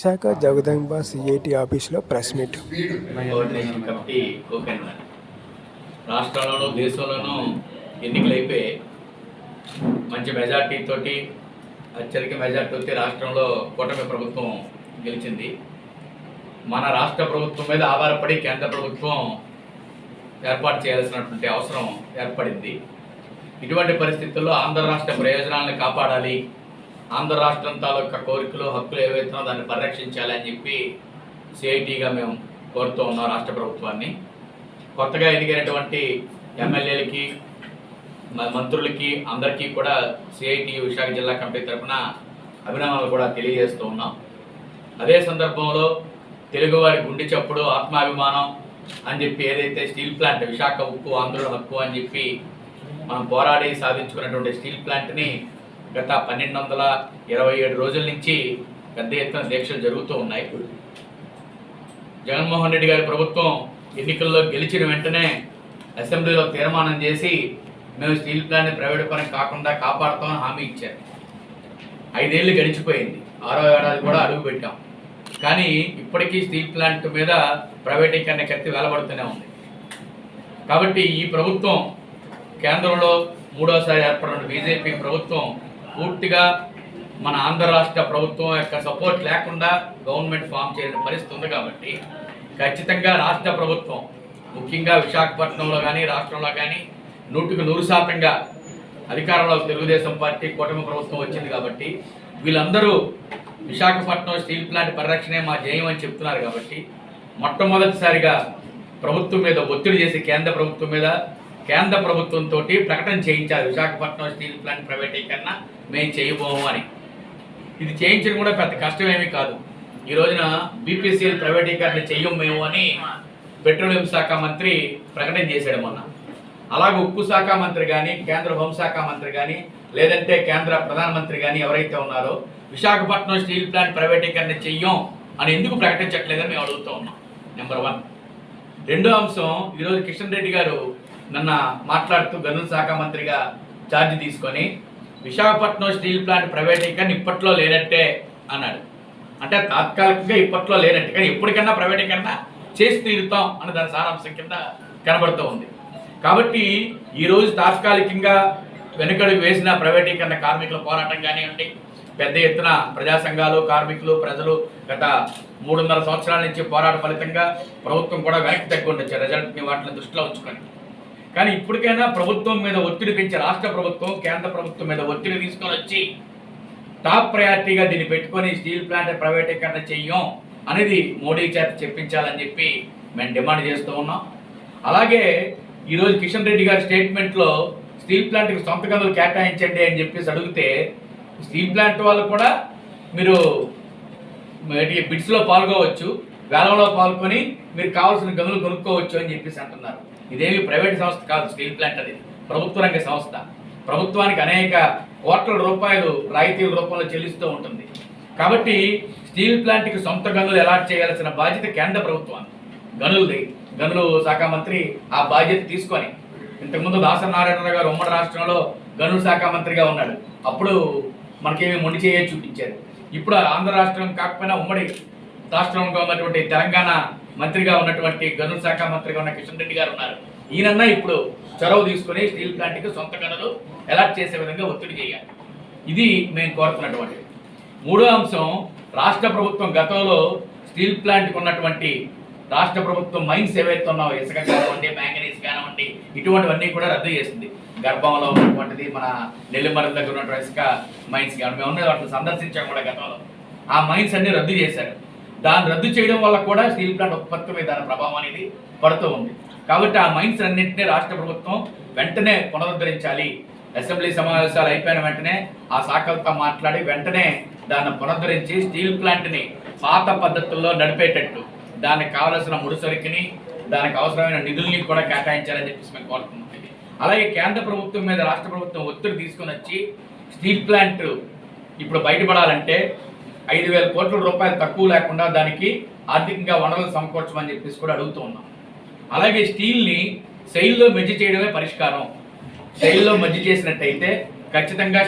Visakha Jagadamba CIT ఆఫీస్లో press meet. రాష్ట్రాలలో దేశంలోనూ ఎన్నికలైపోయి మంచి మెజార్టీ తోటి అత్యధిక మెజార్టీతో రాష్ట్రంలో కూటమి ప్రభుత్వం గెలిచింది. మన రాష్ట్ర ప్రభుత్వం మీద ఆధారపడి కేంద్ర ప్రభుత్వం ఏర్పాటు చేయాల్సినటువంటి అవసరం ఏర్పడింది. ఇటువంటి పరిస్థితుల్లో ఆంధ్ర రాష్ట్ర ప్రయోజనాలను కాపాడాలి. ఆంధ్ర రాష్ట్రం తాలూకా కోరికలు హక్కులు ఏవైతున్నా దాన్ని పరిరక్షించాలి అని చెప్పి సిఐటిగా మేము కోరుతూ ఉన్నాం రాష్ట్ర ప్రభుత్వాన్ని. కొత్తగా ఎదిగినటువంటి ఎమ్మెల్యేలకి మంత్రులకి అందరికీ కూడా సిఐటి విశాఖ జిల్లా కమిటీ తరఫున అభినందనలు కూడా తెలియజేస్తూ ఉన్నాం. అదే సందర్భంలో తెలుగువారి గుండె చప్పుడు ఆత్మాభిమానం అని చెప్పి ఏదైతే స్టీల్ ప్లాంట్ విశాఖ ఉక్కు ఆంధ్రుల హక్కు అని చెప్పి మనం పోరాడి సాధించుకున్నటువంటి స్టీల్ ప్లాంట్ని గత పన్నెండు వందల ఇరవై ఏడు రోజుల నుంచి పెద్ద ఎత్తున దీక్షలు జరుగుతూ ఉన్నాయి. జగన్మోహన్ రెడ్డి గారి ప్రభుత్వం ఎన్నికల్లో గెలిచిన వెంటనే అసెంబ్లీలో తీర్మానం చేసి మేము స్టీల్ ప్లాంట్ ప్రైవేట్ పరం కాకుండా కాపాడుతామని హామీ ఇచ్చారు. ఐదేళ్ళు గడిచిపోయింది. ఆరో ఏడాది కూడా అడుగు పెట్టాం. కానీ ఇప్పటికీ స్టీల్ ప్లాంట్ మీద ప్రైవేటీకరణ కత్తి వెలబడుతూనే ఉంది. కాబట్టి ఈ ప్రభుత్వం కేంద్రంలో మూడోసారి ఏర్పడిన బీజేపీ ప్రభుత్వం పూర్తిగా మన ఆంధ్ర రాష్ట్ర ప్రభుత్వం యొక్క సపోర్ట్ లేకుండా గవర్నమెంట్ ఫామ్ చేయని పరిస్థితి ఉంది కాబట్టి ఖచ్చితంగా రాష్ట్ర ప్రభుత్వం ముఖ్యంగా విశాఖపట్నంలో కానీ రాష్ట్రంలో కానీ నూటికి నూరు శాతంగా అధికారంలో తెలుగుదేశం పార్టీ కూటమి ప్రభుత్వం వచ్చింది కాబట్టి వీళ్ళందరూ విశాఖపట్నం స్టీల్ ప్లాంట్ పరిరక్షణే మా జయం అని చెప్తున్నారు కాబట్టి మొట్టమొదటిసారిగా ప్రభుత్వం మీద ఒత్తిడి చేసి కేంద్ర ప్రభుత్వం మీద కేంద్ర ప్రభుత్వంతో ప్రకటన చేయించారు. విశాఖపట్నం స్టీల్ ప్లాంట్ ప్రైవేటీకరణ మేము చేయబోము అని. ఇది చేయించడం కూడా పెద్ద కష్టమేమీ కాదు. ఈ రోజున బీపీసీఎల్ ప్రైవేటీకరణ చెయ్యం మేము అని పెట్రోలియం శాఖ మంత్రి ప్రకటన చేశాడు మొన్న. అలాగే ఉక్కు శాఖ మంత్రి కానీ కేంద్ర హోంశాఖ మంత్రి కానీ లేదంటే కేంద్ర ప్రధానమంత్రి కానీ ఎవరైతే ఉన్నారో విశాఖపట్నం స్టీల్ ప్లాంట్ ప్రైవేటీకరణ చెయ్యం అని ఎందుకు ప్రకటించట్లేదని మేము అడుగుతూ ఉన్నాం. Number one. రెండో అంశం ఈరోజు కిషన్ రెడ్డి గారు నిన్న మాట్లాడుతూ గనుల శాఖ మంత్రిగా ఛార్జ్ తీసుకొని విశాఖపట్నం స్టీల్ ప్లాంట్ ప్రైవేటీకరణ ఇప్పట్లో లేనట్టే అన్నాడు. అంటే తాత్కాలికంగా ఇప్పట్లో లేనట్టు కానీ ఎప్పటికన్నా ప్రైవేటీకరణ చేసి తీరుతాం అన్న దాని సారాంశం కింద కనబడుతూ ఉంది. కాబట్టి ఈరోజు తాత్కాలికంగా వెనుకడుగు వేసిన ప్రైవేటీకరణ కార్మికుల పోరాటం కానివ్వండి పెద్ద ఎత్తున ప్రజా సంఘాలు కార్మికులు ప్రజలు గత మూడున్నర సంవత్సరాల నుంచి పోరాట ఫలితంగా ప్రభుత్వం కూడా వెనక్కి తగ్గి ఉండొచ్చు. రిజల్ట్ని వాటిని దృష్టిలో ఉంచుకొని. కానీ ఇప్పటికైనా ప్రభుత్వం మీద ఒత్తిడి పెంచి రాష్ట్ర ప్రభుత్వం కేంద్ర ప్రభుత్వం మీద ఒత్తిడి తీసుకొని వచ్చి టాప్ ప్రయారిటీగా దీన్ని పెట్టుకొని స్టీల్ ప్లాంట్ ప్రైవేటీకరణ చెయ్యం అనేది మోడీ చేత చెప్పించాలని చెప్పి మేము డిమాండ్ చేస్తూ ఉన్నాం. అలాగే ఈరోజు కిషన్ రెడ్డి గారి స్టేట్మెంట్లో స్టీల్ ప్లాంట్కి సొంత గనులు కేటాయించండి అని చెప్పేసి అడిగితే స్టీల్ ప్లాంట్ వాళ్ళు కూడా మీరు బిడ్స్లో పాల్గొవచ్చు వేలంలో పాల్గొని మీరు కావాల్సిన గదులు కొనుక్కోవచ్చు అని చెప్పేసి అంటున్నారు. ఇదేమి ప్రైవేట్ సంస్థ కాదు స్టీల్ ప్లాంట్ అనేది ప్రభుత్వ రంగ సంస్థ. ప్రభుత్వానికి అనేక కోట్ల రూపాయలు రాయితీల రూపంలో చెల్లిస్తూ ఉంటుంది. కాబట్టి స్టీల్ ప్లాంట్కి సొంత గనులు అలాట్ చేయాల్సిన బాధ్యత కేంద్ర ప్రభుత్వానికి గనులది. గనులు శాఖ మంత్రి ఆ బాధ్యత తీసుకొని ఇంతకుముందు దాసనారాయణరావు గారు ఉమ్మడి రాష్ట్రంలో గనుల శాఖ మంత్రిగా ఉన్నాడు. అప్పుడు మనకేమి మొండి చేయ చూపించారు. ఇప్పుడు ఆంధ్ర రాష్ట్రం కాకపోయినా ఉమ్మడి రాష్ట్రంగా ఉన్నటువంటి తెలంగాణ మంత్రిగా ఉన్నటువంటి గనుల శాఖ మంత్రిగా ఉన్న కిషన్ రెడ్డి గారు ఉన్నారు. ఈయనన్నా ఇప్పుడు చొరవ తీసుకొని స్టీల్ ప్లాంట్కి సొంత గనులు ఎలాట్ చేసే విధంగా ఒత్తిడి చేయాలి. ఇది మేము కోరుతున్నటువంటిది మూడో అంశం రాష్ట్ర ప్రభుత్వం గతంలో స్టీల్ ప్లాంట్కి ఉన్నటువంటి రాష్ట్ర ప్రభుత్వం మైన్స్ ఏవైతే ఉన్నాయో ఇసుక కానివ్వండి మ్యాంగనీస్ కానివ్వండి ఇటువంటివన్నీ కూడా రద్దు చేసింది. గర్భంలో ఉన్నటువంటిది మన నెల్లిమర్ల దగ్గర ఉన్నటువంటి ఇసుక మైన్స్ కానీ మేము ఉన్న వాటిని సందర్శించాం కూడా గతంలో. ఆ మైన్స్ అన్ని రద్దు చేశారు. దాన్ని రద్దు చేయడం వల్ల కూడా స్టీల్ ప్లాంట్ ఉత్పత్తి మీద దాని ప్రభావం అనేది పడుతూ ఉంది. కాబట్టి ఆ మైన్స్ అన్నింటినీ రాష్ట్ర ప్రభుత్వం వెంటనే పునరుద్ధరించాలి. అసెంబ్లీ సమావేశాలు అయిపోయిన వెంటనే ఆ శాఖలతో మాట్లాడి వెంటనే దాన్ని పునరుద్ధరించి స్టీల్ ప్లాంట్ని పాత పద్ధతుల్లో నడిపేటట్టు దానికి కావలసిన ముడిసరికిని దానికి అవసరమైన నిధుల్ని కూడా కేటాయించాలని చెప్పేసి మేము కోరుతున్నాం. అలాగే కేంద్ర ప్రభుత్వం మీద రాష్ట్ర ప్రభుత్వం ఒత్తిడి తీసుకుని వచ్చి స్టీల్ ప్లాంట్ ఇప్పుడు బయటపడాలంటే ఐదు వేల కోట్ల రూపాయలు తక్కువ లేకుండా దానికి ఆర్థికంగా వనరులు సమకూర్చమని చెప్పేసి కూడా అడుగుతూ ఉన్నాం. అలాగే స్టీల్ని సెయిల్లో మెజ్జి చేయడమే పరిష్కారం. సెయిల్లో మజ్జి చేసినట్టయితే ఖచ్చితంగా